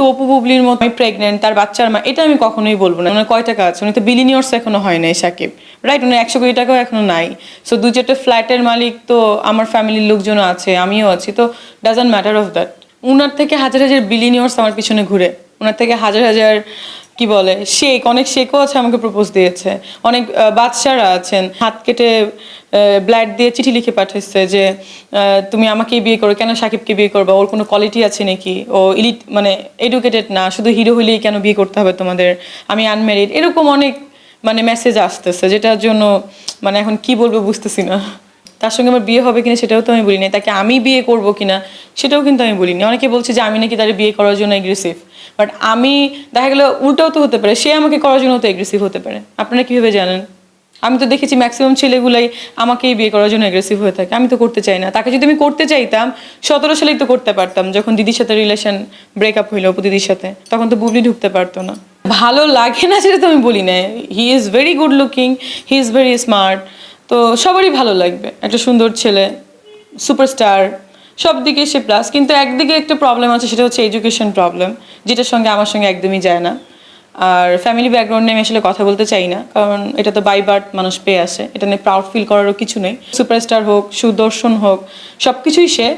কিন্তু অপু বুবলির মতো প্রেগনেন্ট তার বাচ্চার মা, এটা আমি কখনোই বলব না। ওনার কয় টাকা আছে? উনি তো বিলিনিয়র্স এখনও হয় নাই, সাকিব। রাইট উনি একশো কোটি টাকাও এখনও নাই। সো দু চারটে ফ্ল্যাটের মালিক তো আমার ফ্যামিলির লোকজনও আছে, আমিও আছি। তো ডাজন্ট ম্যাটার অফ দ্যাট উনার থেকে হাজার হাজার বিলিনিয়র্স আমার পিছনে ঘুরে। ওনার থেকে হাজার হাজার কি বলে শেখ অনেক শেখও আছে আমাকে প্রপোজ দিয়েছে। অনেক বাদশারা আছেন। হাত কেটে ব্লাড দিয়ে চিঠি লিখে পাঠাচ্ছে যে তুমি আমাকে বিয়ে করো, কেন সাকিবকে বিয়ে করবে? ওর কোনো কোয়ালিটি আছে নাকি? ও ইলিট মানে এডুকেটেড না, শুধু হিরো হলেই কেন বিয়ে করতে হবে তোমাদের? আমি আনম্যারিড এরকম অনেক মানে মেসেজ আসতেছে, যেটার জন্য মানে এখন কি বলব বুঝতেছি না। তার সঙ্গে আমার বিয়ে হবে কিনা সেটাও তো আমি বলিনি। তাকে আমি বিয়ে করব কিনা সেটাও কিন্তু আমি বলিনি। অনেকে বলছে যে আমি নাকি তার বিয়ে করার জন্য এগ্রেসিভ বাট আমি, দেখা গেলো উল্টাও তো হতে পারে। সে আমাকে করার জন্য তো এগ্রেসিভ হতে পারে। আপনারা কীভাবে জানেন? আমি তো দেখেছি ম্যাক্সিমাম ছেলেগুলাই আমাকেই বিয়ে করার জন্য এগ্রেসিভ হয়ে থাকে। আমি তো করতে চাই না। তাকে যদি আমি করতে চাইতাম, সতেরো সালেই তো করতে পারতাম। যখন দিদির সাথে রিলেশন ব্রেকআপ হইল অপু দিদির সাথে, তখন তো বুবলি ঢুকতে পারতো না। ভালো লাগে না সেটা তো আমি বলি না he is very good looking he is very smart তো সবারই ভালো লাগবে। একটা সুন্দর ছেলে সুপারস্টার সব দিকে সে প্লাস কিন্তু একদিকে একটা প্রবলেম আছে, সেটা হচ্ছে এডুকেশন প্রবলেম যেটার সঙ্গে আমার সঙ্গে একদমই যায় না। আর ফ্যামিলি ব্যাকগ্রাউন্ড নিয়ে আমি আসলে কথা বলতে চাই না, কারণ এটা তো বাই বার্থ মানুষ পেয়ে আসে। এটা নিয়ে প্রাউড ফিল করারও কিছু নেই। সুপারস্টার হোক, সুদর্শন হোক সব কিছুই সে।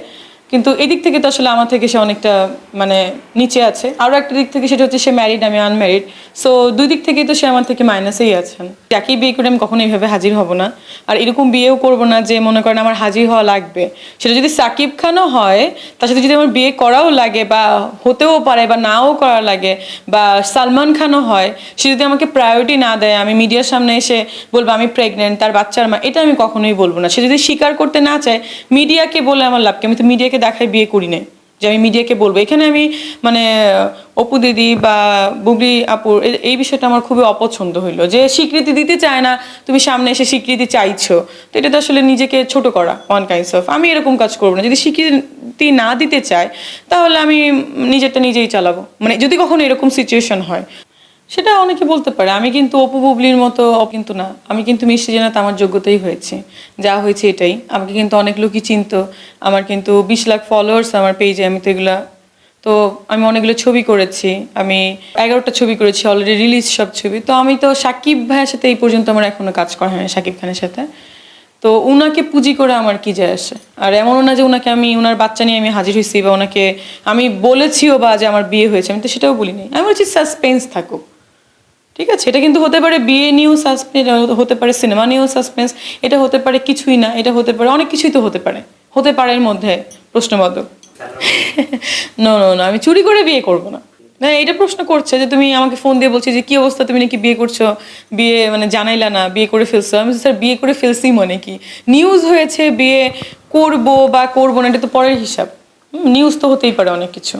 কিন্তু এদিক থেকে তো আসলে আমার থেকে সে অনেকটা মানে নিচে আছে। আরও একটা দিক থেকে সেটা হচ্ছে সে ম্যারিড আমি আনম্যারিড সো দুই দিক থেকেই তো সে আমার থেকে মাইনাসেই আছেন। যাকেই বিয়ে করে আমি কখনো এইভাবে হাজির হব না। আর এরকম বিয়েও করব না যে মনে করেন আমার হাজির হওয়া লাগবে। সেটা যদি সাকিব খানও হয়, তার সাথে যদি আমার বিয়ে করাও লাগে বা হতেও পারে বা নাও করা লাগে বা সালমান খানও হয়, সে যদি আমাকে প্রায়োরিটি না দেয়, আমি মিডিয়ার সামনে এসে বলব আমি প্রেগনেন্ট তার বাচ্চার মা, এটা আমি কখনোই বলব না। সে যদি স্বীকার করতে না চায় মিডিয়াকে বলে আমার লাভকে আমি তো মিডিয়াকে দেখায় বিয়ে করি নাই। যে আমি মিডিয়াকে বলব। এখানে আমি মানে অপু দিদি বা বুবলি আপুর এই বিষয়টা আমার খুবই অপছন্দ হইল। যে স্বীকৃতি দিতে চায় না, তুমি সামনে এসে স্বীকৃতি চাইছো। তো এটা তো আসলে নিজেকে ছোট করা ওয়ান কাইন্ডস অফ আমি এরকম কাজ করব না। যদি স্বীকৃতি না দিতে চায়, তাহলে আমি নিজেরটা নিজেই চালাবো। মানে যদি কখনো এরকম সিচুয়েশন হয়। সেটা অনেকে বলতে পারে। আমি কিন্তু অপু বুবলির মতো কিন্তু না। আমি কিন্তু মিষ্টি জেনাতে আমার যোগ্যতাই হয়েছে। যা হয়েছে এটাই। আমাকে কিন্তু অনেক লোকই চিনত। আমার কিন্তু বিশ লাখ ফলোয়ার্স আমার পেজে আমি তো এগুলা, তো আমি অনেকগুলো ছবি করেছি। আমি এগারোটা ছবি করেছি অলরেডি রিলিজ সব ছবি। তো আমি তো সাকিব ভাইয়ের সাথে এই পর্যন্ত আমার এখনও কাজ করা হয়নি সাকিব খানের সাথে। তো উনাকে পুঁজি করে আমার কি যায় আসে? আর এমনও না যে ওনাকে আমি ওনার বাচ্চা নিয়ে আমি হাজির হয়েছি বা ওনাকে আমি বলেছিও বা যে আমার বিয়ে হয়েছে, আমি তো সেটাও বলিনি। আমি বলছি সাসপেন্স থাকুক। ঠিক আছে, এটা কিন্তু হতে পারে বিয়ে নিয়েও সাসপেন্স হতে পারে সিনেমা নিয়েও সাসপেন্স এটা হতে পারে কিছুই না, এটা হতে পারে, অনেক কিছুই তো হতে পারে হতে পারে এর মধ্যে প্রশ্নবোধক। নো নো না আমি চুরি করে বিয়ে করব না। না এটা প্রশ্ন করছে যে তুমি আমাকে ফোন দিয়ে বলছি যে, কি অবস্থা? তুমি নাকি বিয়ে করছ? বিয়ে মানে জানাইলা না, বিয়ে করে ফেলছো? আমি স্যার, বিয়ে করে ফেলছি মানে কি? নিউজ হয়েছে, বিয়ে করব বা করব না, এটা তো পরের হিসাব। নিউজ তো হতেই পারে অনেক কিছু।